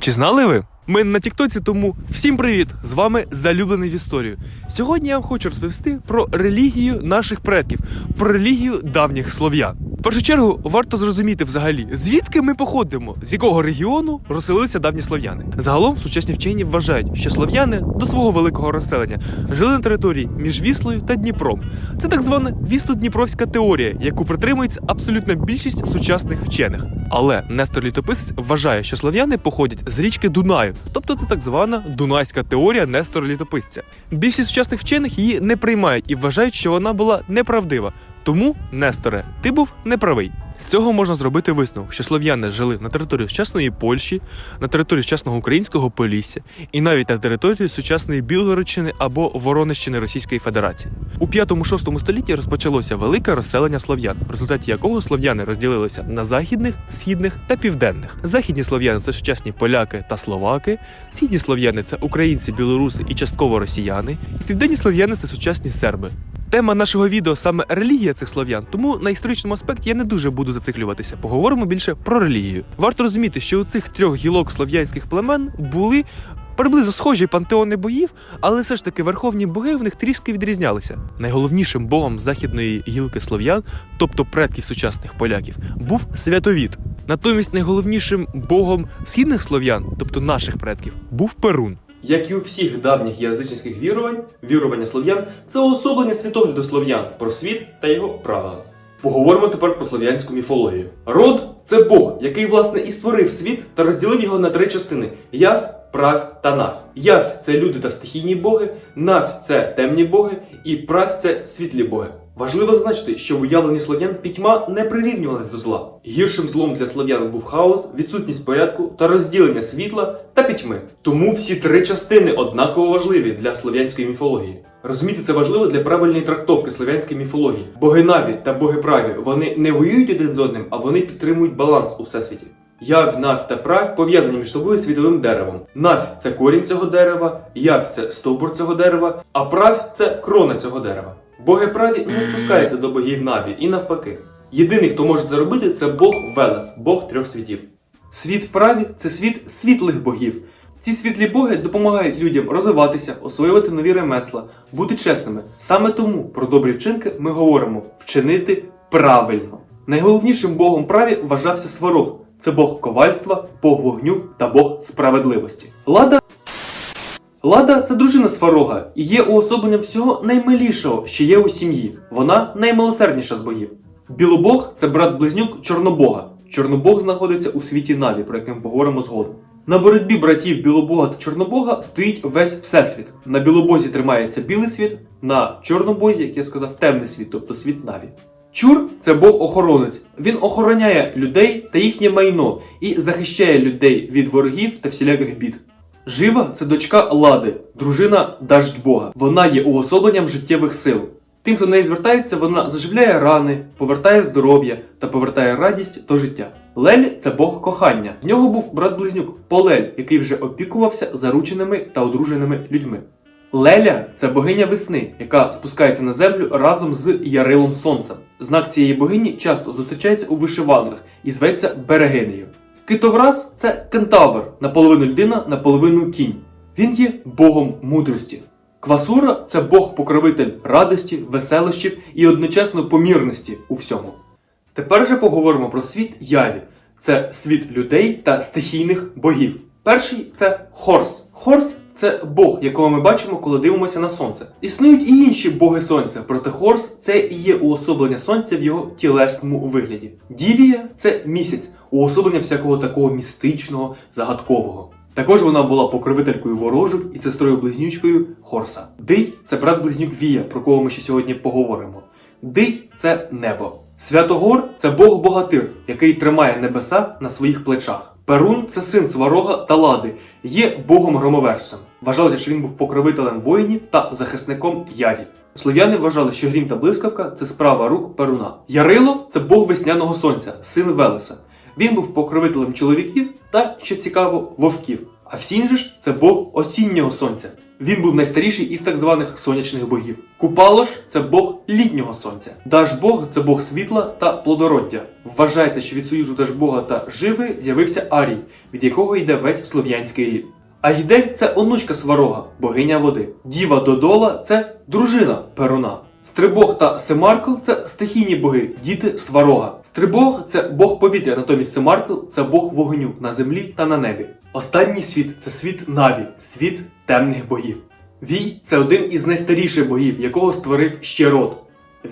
Чи знали ви? Ми на Тіктоці, тому всім привіт! З вами залюблений в історію. Сьогодні я вам хочу розповісти про релігію наших предків, про релігію давніх слов'ян. В першу чергу варто зрозуміти взагалі, звідки ми походимо, з якого регіону розселилися давні слов'яни. Загалом сучасні вчені вважають, що слов'яни до свого великого розселення жили на території між Віслою та Дніпром. Це так звана вісто-дніпровська теорія, яку притримується абсолютна більшість сучасних вчених. Але Нестор Літописець вважає, що слов'яни походять з річки Дунаю, тобто це так звана дунайська теорія Нестора Літописця. Більшість сучасних вчених її не приймають і вважають, що вона була неправдива. Тому, Несторе, ти був неправий. З цього можна зробити висновок, що слов'яни жили на території сучасної Польщі, на території сучасного українського Полісся і навіть на території сучасної Білгородщини або Воронищини Російської Федерації. У 5-6 столітті розпочалося велике розселення слов'ян, в результаті якого слов'яни розділилися на західних, східних та південних. Західні слов'яни це сучасні поляки та словаки, східні слов'яни це українці, білоруси і частково росіяни, і південні слов'яни це сучасні серби. Тема нашого відео саме релігія цих слов'ян, тому на історичному аспекті я не дуже буду зациклюватися. Поговоримо більше про релігію. Варто розуміти, що у цих трьох гілок слов'янських племен були приблизно схожі пантеони богів, але все ж таки верховні боги в них трішки відрізнялися. Найголовнішим богом західної гілки слов'ян, тобто предків сучасних поляків, був святовід. Натомість найголовнішим богом східних слов'ян, тобто наших предків, був Перун. Як і у всіх давніх язичницьких вірувань, вірування слов'ян це уособлення світогляду слов'ян про світ та його правила. Поговоримо тепер про слов'янську міфологію. Род це Бог, який власне і створив світ та розділив його на три частини: яв, прав та нав. Яв це люди та стихійні боги, нав це темні боги, і прав це світлі боги. Важливо зазначити, що в уявленні слов'ян пітьма не прирівнювалась до зла. Гіршим злом для слов'ян був хаос, відсутність порядку та розділення світла та пітьми. Тому всі три частини однаково важливі для слов'янської міфології. Розуміти це важливо для правильної трактовки слов'янської міфології. Боги Наві та боги праві вони не воюють один з одним, а вони підтримують баланс у всесвіті. Яв, нав та прав пов'язані між собою світовим деревом. Нав це корінь цього дерева, яв це стовбур цього дерева, а прав це крона цього дерева. Боги праві не спускаються до богів Наві і навпаки. Єдиний, хто може це робити, це Бог Велес, Бог трьох світів. Світ праві це світ світлих богів. Ці світлі боги допомагають людям розвиватися, освоювати нові ремесла, бути чесними. Саме тому про добрі вчинки ми говоримо вчинити правильно. Найголовнішим богом праві вважався сварог. Це бог ковальства, бог вогню та бог справедливості. Лада Лада це дружина сварога і є уособленням всього наймилішого, що є у сім'ї. Вона наймилосердніша з богів. Білобог це брат-близнюк Чорнобога. Чорнобог знаходиться у світі Наві, про який ми поговоримо згодом. На боротьбі братів Білобога та Чорнобога стоїть весь всесвіт. На білобозі тримається білий світ, на чорнобозі, як я сказав, темний світ, тобто світ Наві. Чур це Бог-охоронець. Він охороняє людей та їхнє майно і захищає людей від ворогів та всіляких бід. Жива це дочка Лади, дружина Даждьбога. Вона є уособленням життєвих сил. Тим, хто неї звертається, вона заживляє рани, повертає здоров'я та повертає радість до життя. Лель це Бог кохання. В нього був брат-близнюк Полель, який вже опікувався зарученими та одруженими людьми. Леля це богиня весни, яка спускається на землю разом з Ярилом Сонцем. Знак цієї богині часто зустрічається у вишиванках і зветься Берегинею. Китовраз це кентавр, наполовину людина, наполовину кінь. Він є богом мудрості. Квасура це бог-покровитель радості, веселощів і одночасно помірності у всьому. Тепер же поговоримо про світ Яві. Це світ людей та стихійних богів. Перший це Хорс. Хорс це Бог, якого ми бачимо, коли дивимося на сонце. Існують і інші боги сонця, проте Хорс це і є уособлення сонця в його тілесному вигляді. Дівія це місяць, уособлення всякого такого містичного, загадкового. Також вона була покровителькою ворожок і сестрою близнючкою Хорса. Дий це брат близнюк Вія, про кого ми ще сьогодні поговоримо. Дий це небо. Святогор це Бог богатир, який тримає небеса на своїх плечах. Перун це син Сварога та Лади, є богом громовержцем. Вважалося, що він був покровителем воїнів та захисником яві. Слов'яни вважали, що грім та блискавка це справа рук Перуна. Ярило це бог весняного сонця, син Велеса. Він був покровителем чоловіків та, що цікаво, вовків. А Всінь же ж це бог осіннього сонця. Він був найстаріший із так званих сонячних богів. Купалош це бог літнього сонця. Дажбог це бог світла та плодороддя. Вважається, що від союзу Дажбога та Живи з'явився Арій, від якого йде весь слов'янський рід. Айдель це онучка Сварога, богиня води. Діва Додола це дружина Перуна. Стрибог та Семаркл це стихійні боги, діти Сварога. Стрибог це бог повітря, натомість Семаркл це бог вогню на землі та на небі. Останній світ це світ Наві, світ темних богів. Вій це один із найстаріших богів, якого створив ще род.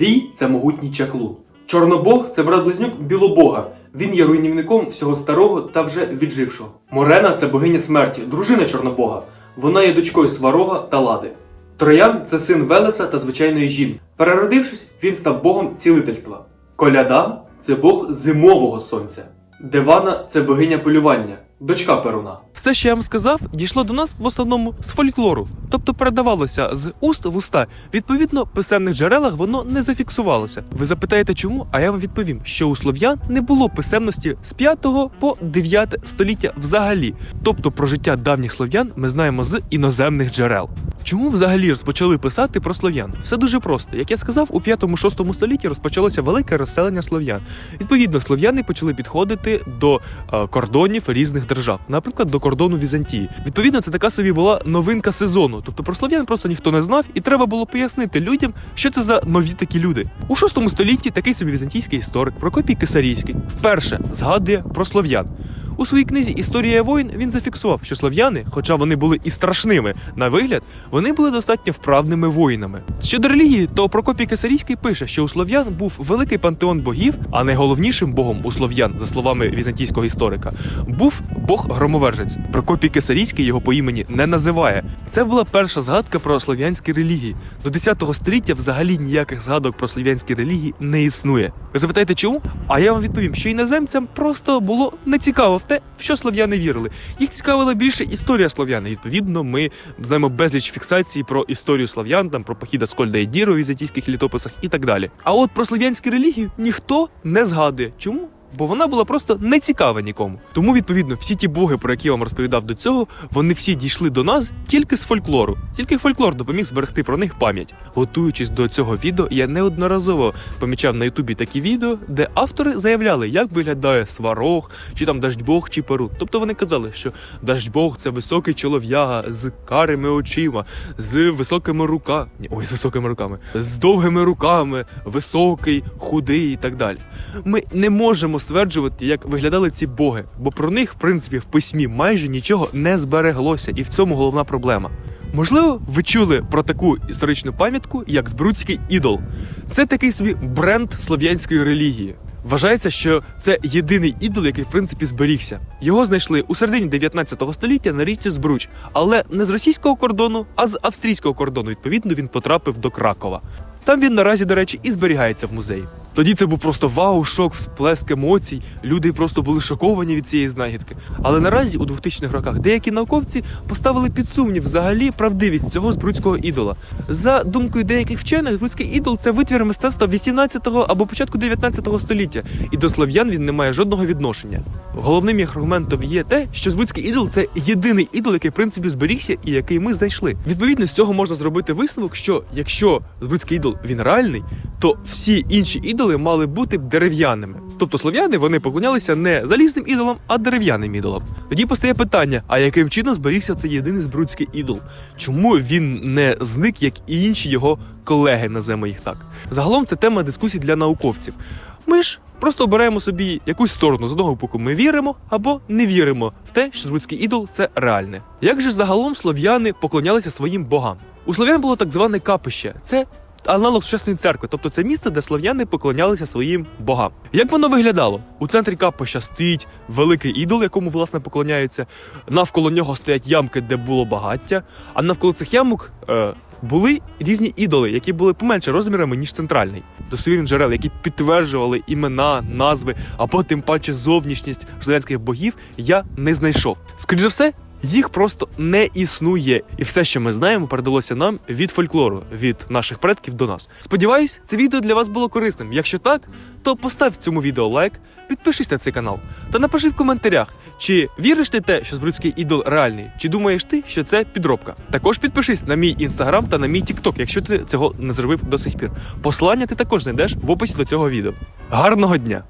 Вій це могутній чаклун. Чорнобог це брат-близнюк Білобога. Він є руйнівником всього старого та вже віджившого. Морена це богиня смерті, дружина Чорнобога. Вона є дочкою Сварога та Лади. Троян це син Велеса та звичайної жінки. Переродившись, він став богом цілительства. Коляда це бог зимового сонця. Девана це богиня полювання, дочка Перуна. Все, що я вам сказав, дійшло до нас в основному з фольклору, тобто передавалося з уст в уста. Відповідно, писемних джерелах воно не зафіксувалося. Ви запитаєте, чому? А я вам відповім, що у слов'ян не було писемності з 5 по 9 століття взагалі. Тобто про життя давніх слов'ян ми знаємо з іноземних джерел. Чому взагалі розпочали писати про слов'ян? Все дуже просто. Як я сказав, у 5-6 столітті розпочалося велике розселення слов'ян. Відповідно, слов'яни почали підходити до е, кордонів різних держав, наприклад, до кордону Візантії. Відповідно, це така собі була новинка сезону. Тобто про слов'ян просто ніхто не знав, і треба було пояснити людям, що це за нові такі люди. У 6 столітті такий собі візантійський історик Прокопій Кисарійський вперше згадує про слов'ян. У своїй книзі Історія воїн він зафіксував, що слов'яни, хоча вони були і страшними на вигляд, вони були достатньо вправними воїнами. Щодо релігії, то Прокопій Кисарійський пише, що у слов'ян був великий пантеон богів, а найголовнішим богом у слов'ян, за словами візантійського історика, був бог громовержець. Прокопій Кисарійський його по імені не називає. Це була перша згадка про слов'янські релігії. До 10 століття взагалі ніяких згадок про слов'янські релігії не існує. Ви запитаєте, чому? А я вам відповім, що іноземцям просто було нецікаво в те, в що слов'яни вірили. Їх цікавила більше історія слов'ян. Відповідно, ми знаємо безліч фіксацій про історію слов'ян, там про похід Аскольда і Діро в візантійських літописах і так далі. А от про слов'янські релігії ніхто не згадує. Чому? Бо вона була просто не цікава нікому. Тому, відповідно, всі ті боги, про які я вам розповідав до цього, вони всі дійшли до нас тільки з фольклору. Тільки фольклор допоміг зберегти про них пам'ять. Готуючись до цього відео, я неодноразово помічав на Ютубі такі відео, де автори заявляли, як виглядає сварог, чи там Даждьбог, чи Перун. Тобто вони казали, що Даждьбог це високий чолов'яга з карими очима, з високими руками. Ой, з високими руками, з довгими руками, високий, худий і так далі. Ми не можемо стверджувати, як виглядали ці боги, бо про них, в принципі, в письмі майже нічого не збереглося, і в цьому головна проблема. Можливо, ви чули про таку історичну пам'ятку, як Збруцький ідол. Це такий собі бренд слов'янської релігії. Вважається, що це єдиний ідол, який в принципі зберігся. Його знайшли у середині 19 століття на річці Збруч, але не з російського кордону, а з австрійського кордону. Відповідно, він потрапив до Кракова. Там він наразі, до речі, і зберігається в музеї. Тоді це був просто вау, шок, всплеск емоцій. Люди просто були шоковані від цієї знахідки. Але наразі у 2000-х роках деякі науковці поставили під сумнів взагалі правдивість цього збруцького ідола. За думкою деяких вчених, збруцький ідол це витвір мистецтва 18-го або початку 19-го століття, і до слов'ян він не має жодного відношення. Головним їх аргументом є те, що збруцький ідол це єдиний ідол, який в принципі зберігся і який ми знайшли. Відповідно, з цього можна зробити висновок, що якщо збруцький ідол він реальний, то всі інші ідоли мали бути дерев'яними. Тобто слов'яни вони поклонялися не залізним ідолам, а дерев'яним ідолам. Тоді постає питання: а яким чином зберігся цей єдиний збруцький ідол? Чому він не зник, як і інші його колеги, називаємо їх так? Загалом це тема дискусій для науковців. Ми ж просто обираємо собі якусь сторону. З одного боку ми віримо або не віримо в те, що збруцький ідол це реальне. Як же загалом слов'яни поклонялися своїм богам? У слов'ян було так зване капище. Це аналог сучасної церкви, тобто це місце, де слов'яни поклонялися своїм богам. Як воно виглядало? У центрі капища стоїть великий ідол, якому власне поклоняються. Навколо нього стоять ямки, де було багаття, а навколо цих ямок. Е, були різні ідоли, які були поменше розмірами, ніж центральний. Достовірні джерел, які підтверджували імена, назви, або тим паче зовнішність слов'янських богів, я не знайшов. Скоріше все, Їх просто не існує, і все, що ми знаємо, передалося нам від фольклору, від наших предків до нас. Сподіваюсь, це відео для вас було корисним. Якщо так, то постав цьому відео лайк, підпишись на цей канал та напиши в коментарях, чи віриш ти те, що збрудський ідол реальний, чи думаєш ти, що це підробка. Також підпишись на мій інстаграм та на мій тікток, якщо ти цього не зробив до сих пір. Послання ти також знайдеш в описі до цього відео. Гарного дня!